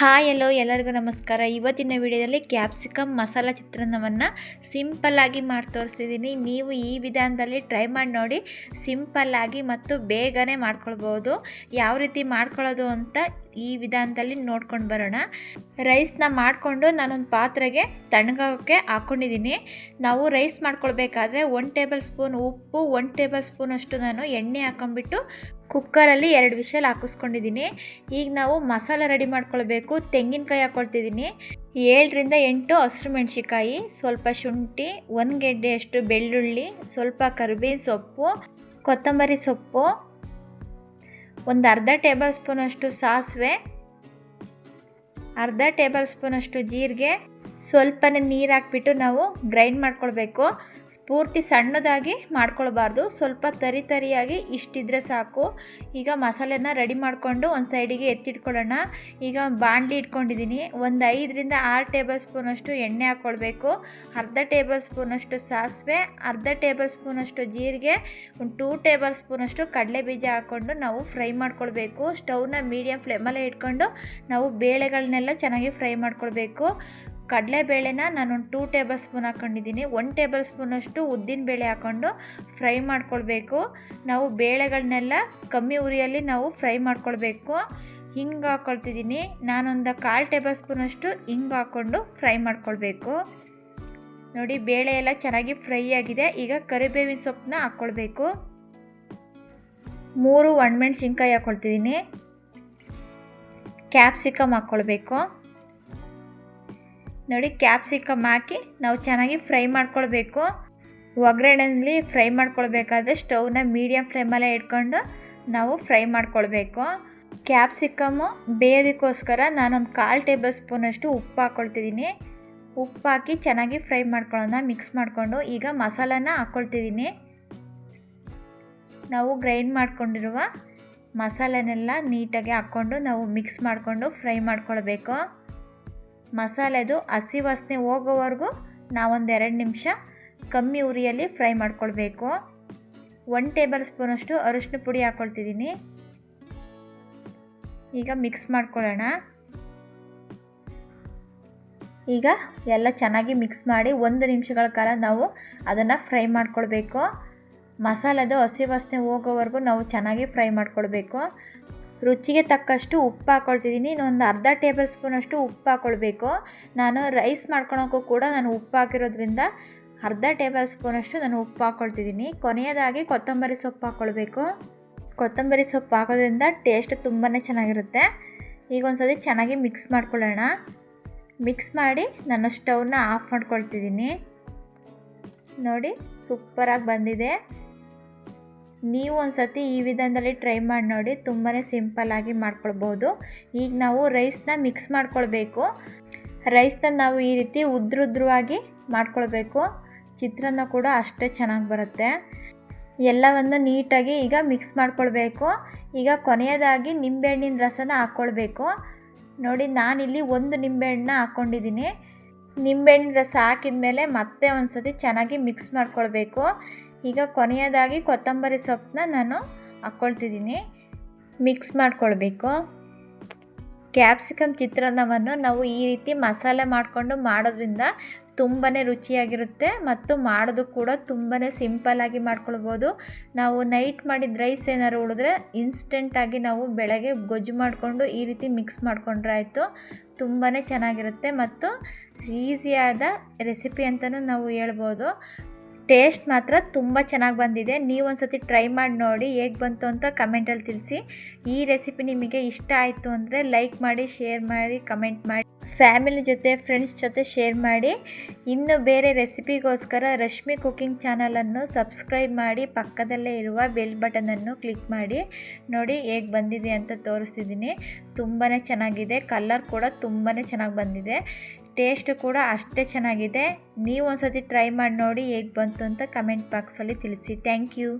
Hi ಎಲ್ಲೋ ಎಲ್ಲರಿಗೂ ನಮಸ್ಕಾರ. ಇವತ್ತಿನ ವಿಡಿಯೋದಲ್ಲಿ ಕ್ಯಾಪ್ಸಿಕಮ್ ಮಸಾಲ ಚಿತ್ರಾನ್ನವನ್ನು ಸಿಂಪಲ್ಲಾಗಿ ಮಾಡಿ ತೋರಿಸ್ತಿದ್ದೀನಿ. ನೀವು ಈ ವಿಧಾನದಲ್ಲಿ ಟ್ರೈ ಮಾಡಿ ನೋಡಿ. ಸಿಂಪಲ್ಲಾಗಿ ಮತ್ತು ಬೇಗನೆ ಮಾಡ್ಕೊಳ್ಬೋದು. ಯಾವ ರೀತಿ ಮಾಡ್ಕೊಳ್ಳೋದು ಅಂತ ಈ ವಿಧಾನದಲ್ಲಿ ನೋಡ್ಕೊಂಡು ಬರೋಣ. ರೈಸ್ನ ಮಾಡಿಕೊಂಡು ನಾನೊಂದು ಪಾತ್ರೆಗೆ ತಣ್ಣಗೋಕ್ಕೆ ಹಾಕ್ಕೊಂಡಿದ್ದೀನಿ ನಾವು ರೈಸ್ ಮಾಡ್ಕೊಳ್ಬೇಕಾದ್ರೆ ಒನ್ ಟೇಬಲ್ ಸ್ಪೂನ್ ಉಪ್ಪು ಒನ್ ಟೇಬಲ್ ಸ್ಪೂನ್ ಅಷ್ಟು ನಾನು ಎಣ್ಣೆ ಹಾಕೊಂಡ್ಬಿಟ್ಟು ಕುಕ್ಕರಲ್ಲಿ ಎರಡು ವಿಷಲ್ ಹಾಕಿಸ್ಕೊಂಡಿದ್ದೀನಿ. ಈಗ ನಾವು ಮಸಾಲೆ ರೆಡಿ ಮಾಡ್ಕೊಳ್ಬೇಕು. ತೆಂಗಿನಕಾಯಿ ಹಾಕ್ಕೊಳ್ತಿದ್ದೀನಿ ಏಳರಿಂದ ಎಂಟು ಹಸಿರು ಮೆಣಸಿಕಾಯಿ ಸ್ವಲ್ಪ ಶುಂಠಿ, ಒಂದು ಗೆಡ್ಡೆಯಷ್ಟು ಬೆಳ್ಳುಳ್ಳಿ, ಸ್ವಲ್ಪ ಕರಿಬೇವಿನ ಸೊಪ್ಪು, ಕೊತ್ತಂಬರಿ ಸೊಪ್ಪು, ಒಂದು ಅರ್ಧ ಟೇಬಲ್ ಸ್ಪೂನಷ್ಟು ಸಾಸಿವೆ, ಅರ್ಧ ಟೇಬಲ್ ಸ್ಪೂನಷ್ಟು ಜೀರಿಗೆ ಸ್ವಲ್ಪನೇ ನೀರು ಹಾಕ್ಬಿಟ್ಟು ನಾವು ಗ್ರೈಂಡ್ ಮಾಡ್ಕೊಳ್ಬೇಕು. ಪೂರ್ತಿ ಸಣ್ಣದಾಗಿ ಮಾಡ್ಕೊಳ್ಬಾರ್ದು. ಸ್ವಲ್ಪ ತರಿ ತರಿಯಾಗಿ ಇಷ್ಟಿದ್ರೆ ಸಾಕು. ಈಗ ಮಸಾಲೆನ ರೆಡಿ ಮಾಡಿಕೊಂಡು ಒಂದು ಸೈಡಿಗೆ ಎತ್ತಿಟ್ಕೊಳ್ಳೋಣ. ಈಗ ಬಾಣಲಿ ಇಟ್ಕೊಂಡಿದ್ದೀನಿ ಒಂದು ಐದರಿಂದ ಆರು ಟೇಬಲ್ ಸ್ಪೂನಷ್ಟು ಎಣ್ಣೆ ಹಾಕ್ಕೊಳ್ಬೇಕು ಅರ್ಧ ಟೇಬಲ್ ಸ್ಪೂನಷ್ಟು ಸಾಸಿವೆ, ಅರ್ಧ ಟೇಬಲ್ ಸ್ಪೂನಷ್ಟು ಜೀರಿಗೆ, ಒಂದು ಟೂ ಟೇಬಲ್ ಸ್ಪೂನಷ್ಟು ಕಡಲೆ ಬೀಜ ಹಾಕ್ಕೊಂಡು ನಾವು ಫ್ರೈ ಮಾಡ್ಕೊಳ್ಬೇಕು. ಸ್ಟವ್ನ ಮೀಡಿಯಮ್ ಫ್ಲೇಮಲ್ಲೇ ಇಟ್ಕೊಂಡು ನಾವು ಬೇಳೆಗಳನ್ನೆಲ್ಲ ಚೆನ್ನಾಗಿ ಫ್ರೈ ಮಾಡ್ಕೊಳ್ಬೇಕು. ಕಡಲೆಬೇಳೆನ ನಾನೊಂದು ಟೂ ಟೇಬಲ್ ಸ್ಪೂನ್ ಹಾಕ್ಕೊಂಡಿದ್ದೀನಿ ಒನ್ ಟೇಬಲ್ ಸ್ಪೂನಷ್ಟು ಉದ್ದಿನ ಬೇಳೆ ಹಾಕ್ಕೊಂಡು ಫ್ರೈ ಮಾಡ್ಕೊಳ್ಬೇಕು. ನಾವು ಬೇಳೆಗಳನ್ನೆಲ್ಲ ಕಮ್ಮಿ ಉರಿಯಲ್ಲಿ ನಾವು ಫ್ರೈ ಮಾಡ್ಕೊಳ್ಬೇಕು. ಹಿಂಗೆ ಹಾಕ್ಕೊಳ್ತಿದ್ದೀನಿ ನಾನೊಂದು ಕಾಲು ಟೇಬಲ್ ಸ್ಪೂನಷ್ಟು ಹಿಂಗೆ ಹಾಕ್ಕೊಂಡು ಫ್ರೈ ಮಾಡ್ಕೊಳ್ಬೇಕು. ನೋಡಿ, ಬೇಳೆ ಎಲ್ಲ ಚೆನ್ನಾಗಿ ಫ್ರೈ ಆಗಿದೆ. ಈಗ ಕರಿಬೇವಿನ ಸೊಪ್ಪನ್ನ ಹಾಕ್ಕೊಳ್ಬೇಕು ಮೂರು ಒಣಮೆಣ್ಸಿನ್ಕಾಯಿ ಹಾಕ್ಕೊಳ್ತಿದ್ದೀನಿ ಕ್ಯಾಪ್ಸಿಕಮ್ ಹಾಕ್ಕೊಳ್ಬೇಕು ನೋಡಿ ಕ್ಯಾಪ್ಸಿಕಮ್ ಹಾಕಿ ನಾವು ಚೆನ್ನಾಗಿ ಫ್ರೈ ಮಾಡ್ಕೊಳ್ಬೇಕು. ಒಗ್ಗರಣೆಯಲ್ಲಿ ಫ್ರೈ ಮಾಡ್ಕೊಳ್ಬೇಕಾದ್ರೆ ಸ್ಟೌವ್ನ ಮೀಡಿಯಮ್ ಫ್ಲೇಮಲ್ಲೇ ಇಟ್ಕೊಂಡು ನಾವು ಫ್ರೈ ಮಾಡ್ಕೊಳ್ಬೇಕು. ಕ್ಯಾಪ್ಸಿಕಮ್ಮು ಬೇಯೋದಕ್ಕೋಸ್ಕರ ನಾನೊಂದು ಕಾಲು ಟೇಬಲ್ ಸ್ಪೂನಷ್ಟು ಉಪ್ಪು ಹಾಕ್ಕೊಳ್ತಿದ್ದೀನಿ ಉಪ್ಪು ಹಾಕಿ ಚೆನ್ನಾಗಿ ಫ್ರೈ ಮಾಡ್ಕೊಳ್ಳೋಣ ಮಿಕ್ಸ್ ಮಾಡಿಕೊಂಡು ಈಗ ಮಸಾಲಾನ ಹಾಕ್ಕೊಳ್ತಿದ್ದೀನಿ ನಾವು ಗ್ರೈಂಡ್ ಮಾಡ್ಕೊಂಡಿರುವ ಮಸಾಲೆನೆಲ್ಲ ನೀಟಾಗಿ ಹಾಕ್ಕೊಂಡು ನಾವು ಮಿಕ್ಸ್ ಮಾಡಿಕೊಂಡು ಫ್ರೈ ಮಾಡ್ಕೊಳ್ಬೇಕು. ಮಸಾಲೆದು ಹಸಿ ವಾಸನೆ ಹೋಗೋವರೆಗೂ ನಾವೊಂದು ಎರಡು ನಿಮಿಷ ಕಮ್ಮಿ ಉರಿಯಲ್ಲಿ ಫ್ರೈ ಮಾಡ್ಕೊಳ್ಬೇಕು. ಒನ್ ಟೇಬಲ್ ಸ್ಪೂನಷ್ಟು ಅರಿಶಿನ ಪುಡಿ ಹಾಕ್ಕೊಳ್ತಿದ್ದೀನಿ ಈಗ ಮಿಕ್ಸ್ ಮಾಡ್ಕೊಳ್ಳೋಣ. ಈಗ ಎಲ್ಲ ಚೆನ್ನಾಗಿ ಮಿಕ್ಸ್ ಮಾಡಿ ಒಂದು ನಿಮಿಷಗಳ ಕಾಲ ನಾವು ಅದನ್ನು ಫ್ರೈ ಮಾಡ್ಕೊಳ್ಬೇಕು. ಮಸಾಲೆದು ಹಸಿ ವಾಸನೆ ಹೋಗೋವರೆಗೂ ನಾವು ಚೆನ್ನಾಗಿ ಫ್ರೈ ಮಾಡ್ಕೊಳ್ಬೇಕು. ರುಚಿಗೆ ತಕ್ಕಷ್ಟು ಉಪ್ಪು ಹಾಕ್ಕೊಳ್ತಿದ್ದೀನಿ ಇನ್ನೊಂದು ಅರ್ಧ ಟೇಬಲ್ ಸ್ಪೂನಷ್ಟು ಉಪ್ಪು ಹಾಕ್ಕೊಳ್ಬೇಕು ನಾನು ರೈಸ್ ಮಾಡ್ಕೊಳೋಕ್ಕೂ ಕೂಡ ನಾನು ಉಪ್ಪು ಹಾಕಿರೋದ್ರಿಂದ ಅರ್ಧ ಟೇಬಲ್ ಸ್ಪೂನಷ್ಟು ನಾನು ಉಪ್ಪು ಹಾಕ್ಕೊಳ್ತಿದ್ದೀನಿ ಕೊನೆಯದಾಗಿ ಕೊತ್ತಂಬರಿ ಸೊಪ್ಪು ಹಾಕ್ಕೊಳ್ಬೇಕು ಕೊತ್ತಂಬರಿ ಸೊಪ್ಪು ಹಾಕೋದ್ರಿಂದ ಟೇಸ್ಟ್ ತುಂಬಾ ಚೆನ್ನಾಗಿರುತ್ತೆ. ಈಗ ಒಂದು ಚೆನ್ನಾಗಿ ಮಿಕ್ಸ್ ಮಾಡ್ಕೊಳ್ಳೋಣ. ಮಿಕ್ಸ್ ಮಾಡಿ ನಾನು ಸ್ಟವ್ನ ಆಫ್ ಮಾಡ್ಕೊಳ್ತಿದ್ದೀನಿ. ನೋಡಿ ಸೂಪರಾಗಿ ಬಂದಿದೆ. ನೀವು ಒಂದು ಸತಿ ಈ ವಿಧಾನದಲ್ಲಿ ಟ್ರೈ ಮಾಡಿ ನೋಡಿ ತುಂಬಾ ಸಿಂಪಲ್ಲಾಗಿ ಮಾಡ್ಕೊಳ್ಬೋದು. ಈಗ ನಾವು ರೈಸ್ನ ಮಿಕ್ಸ್ ಮಾಡ್ಕೊಳ್ಬೇಕು. ರೈಸ್ನ ನಾವು ಈ ರೀತಿ ಉದ್ರುದ್ರವಾಗಿ ಮಾಡ್ಕೊಳ್ಬೇಕು. ಚಿತ್ರಾನ್ನ ಕೂಡ ಅಷ್ಟೇ ಚೆನ್ನಾಗಿ ಬರುತ್ತೆ. ಎಲ್ಲವನ್ನು ನೀಟಾಗಿ ಈಗ ಮಿಕ್ಸ್ ಮಾಡ್ಕೊಳ್ಬೇಕು. ಈಗ ಕೊನೆಯದಾಗಿ ನಿಂಬೆಹಣ್ಣಿನ ರಸನ ಹಾಕ್ಕೊಳ್ಬೇಕು ನೋಡಿ, ನಾನಿಲ್ಲಿ ಒಂದು ನಿಂಬೆಹಣ್ಣನ್ನ ಹಾಕ್ಕೊಂಡಿದ್ದೀನಿ ನಿಂಬೆಹಣ್ಣಿನ ರಸ ಹಾಕಿದ ಮೇಲೆ ಮತ್ತೆ ಒಂದು ಸತಿ ಚೆನ್ನಾಗಿ ಮಿಕ್ಸ್ ಮಾಡ್ಕೊಳ್ಬೇಕು. ಈಗ ಕೊನೆಯದಾಗಿ ಕೊತ್ತಂಬರಿ ಸೊಪ್ಪನ್ನ ನಾನು ಹಾಕ್ಕೊಳ್ತಿದ್ದೀನಿ. ಮಿಕ್ಸ್ ಮಾಡ್ಕೊಳ್ಬೇಕು. ಕ್ಯಾಪ್ಸಿಕಮ್ ಚಿತ್ರಾನ್ನವನ್ನು ನಾವು ಈ ರೀತಿ ಮಸಾಲೆ ಮಾಡಿಕೊಂಡು ಮಾಡೋದ್ರಿಂದ ತುಂಬಾ ರುಚಿಯಾಗಿರುತ್ತೆ ಮತ್ತು ಮಾಡೋದು ಕೂಡ ತುಂಬಾ ಸಿಂಪಲ್ಲಾಗಿ ಮಾಡ್ಕೊಳ್ಬೋದು. ನಾವು ನೈಟ್ ಮಾಡಿದ ರೈಸ್ ಏನಾದ್ರು ಉಳಿದ್ರೆ ಇನ್ಸ್ಟೆಂಟಾಗಿ ನಾವು ಬೆಳಗ್ಗೆ ಗೊಜ್ಜು ಮಾಡಿಕೊಂಡು ಈ ರೀತಿ ಮಿಕ್ಸ್ ಮಾಡಿಕೊಂಡ್ರೆ ಆಯಿತು ತುಂಬಾ ಚೆನ್ನಾಗಿರುತ್ತೆ ಮತ್ತು ಈಸಿಯಾದ ರೆಸಿಪಿ ಅಂತಲೂ ನಾವು ಹೇಳ್ಬೋದು. ಟೇಸ್ಟ್ ಮಾತ್ರ ತುಂಬ ಚೆನ್ನಾಗಿ ಬಂದಿದೆ. ನೀವು ಒಂದು ಸತಿ ಟ್ರೈ ಮಾಡಿ ನೋಡಿ ಹೇಗೆ ಬಂತು ಅಂತ ಕಮೆಂಟಲ್ಲಿ ತಿಳಿಸಿ. ಈ ರೆಸಿಪಿ ನಿಮಗೆ ಇಷ್ಟ ಆಯಿತು ಅಂದರೆ ಲೈಕ್ ಮಾಡಿ, ಶೇರ್ ಮಾಡಿ, ಕಮೆಂಟ್ ಮಾಡಿ. ಫ್ಯಾಮಿಲಿ ಜೊತೆ, ಫ್ರೆಂಡ್ಸ್ ಜೊತೆ ಶೇರ್ ಮಾಡಿ. ಇನ್ನು ಬೇರೆ ರೆಸಿಪಿಗೋಸ್ಕರ ರಶ್ಮಿ ಕುಕ್ಕಿಂಗ್ ಚಾನಲನ್ನು ಸಬ್ಸ್ಕ್ರೈಬ್ ಮಾಡಿ, ಪಕ್ಕದಲ್ಲೇ ಇರುವ ಬೆಲ್ ಬಟನನ್ನು ಕ್ಲಿಕ್ ಮಾಡಿ. ನೋಡಿ ಹೇಗೆ ಬಂದಿದೆ ಅಂತ ತೋರಿಸ್ತಿದ್ದೀನಿ. ತುಂಬಾ ಚೆನ್ನಾಗಿದೆ. ಕಲರ್ ಕೂಡ ತುಂಬಾ ಚೆನ್ನಾಗಿ ಬಂದಿದೆ. ಟೇಸ್ಟ್ ಕೂಡ ಅಷ್ಟೇ ಚೆನ್ನಾಗಿದೆ. ನೀವು ಒಂದ್ಸತಿ ಟ್ರೈ ಮಾಡಿ ನೋಡಿ ಹೇಗೆ ಬಂತು ಅಂತ ಕಮೆಂಟ್ ಬಾಕ್ಸಲ್ಲಿ ತಿಳಿಸಿ. Thank you